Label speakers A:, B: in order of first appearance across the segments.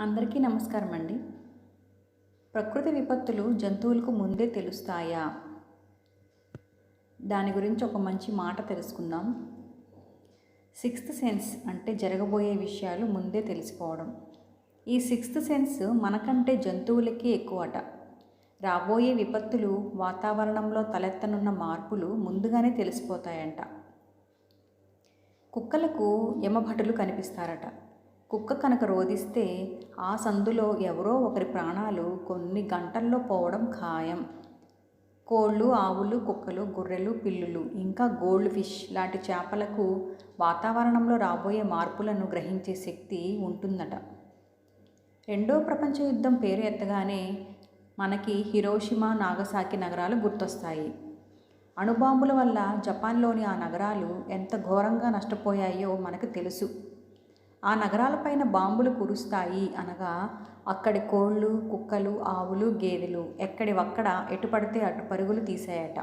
A: అందరికీ నమస్కారం అండి ప్రకృతి విపత్తులు జంతువులకు ముందే తెలుస్తాయా? దాని గురించి ఒక మంచి మాట తెలుసుకుందాం. సిక్స్త్ సెన్స్ అంటే జరగబోయే విషయాలు ముందే తెలిసిపోవడం. ఈ సిక్స్త్ సెన్స్ మనకంటే జంతువులకే ఎక్కువట. రాబోయే విపత్తులు వాతావరణంలో తలెత్తనున్న మార్పులు ముందుగానే తెలిసిపోతాయంట. కుక్కలకు యమభటులు కనిపిస్తారట. కుక్క కనుక రోధిస్తే ఆ సందులో ఎవరో ఒకరి ప్రాణాలు కొన్ని గంటల్లో పోవడం ఖాయం. కోళ్ళు ఆవులు కుక్కలు గొర్రెలు పిల్లులు ఇంకా గోల్డ్ ఫిష్ లాంటి చేపలకు వాతావరణంలో రాబోయే మార్పులను గ్రహించే శక్తి ఉంటుందట. రెండో ప్రపంచ యుద్ధం పేరు ఎత్తగానే మనకి హిరోషిమా నాగసాకి నగరాలు గుర్తొస్తాయి. అణుబాంబుల వల్ల జపాన్లోని ఆ నగరాలు ఎంత ఘోరంగా నష్టపోయాయో మనకు తెలుసు. ఆ నగరాలపైన బాంబులు కురుస్తాయి అనగా అక్కడి కోళ్ళు కుక్కలు ఆవులు గేదెలు ఎక్కడివక్కడ ఒక్కడ ఎటుపడితే అటు పరుగులు తీసాయట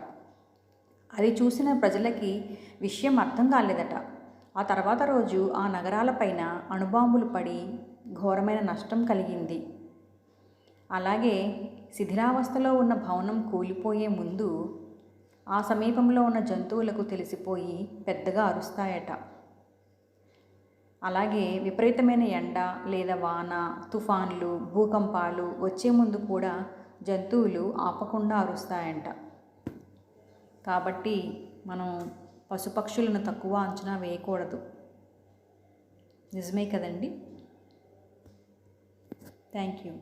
A: అది చూసిన ప్రజలకి విషయం అర్థం కాలేదట. ఆ తర్వాత రోజు ఆ నగరాలపైన అణుబాంబులు పడి ఘోరమైన నష్టం కలిగింది. అలాగే శిథిలావస్థలో ఉన్న భవనం కూలిపోయే ముందు ఆ సమీపంలో ఉన్న జంతువులకు తెలిసిపోయి పెద్దగా అరుస్తాయట. అలాగే విపరీతమైన ఎండ లేదా వాన తుఫాన్లు భూకంపాలు వచ్చే ముందు కూడా జంతువులు ఆపకుండా అరుస్తాయంట. కాబట్టి మనం పశుపక్షులను తక్కువ అంచనా వేయకూడదు. నిజమే కదండి? Thank you.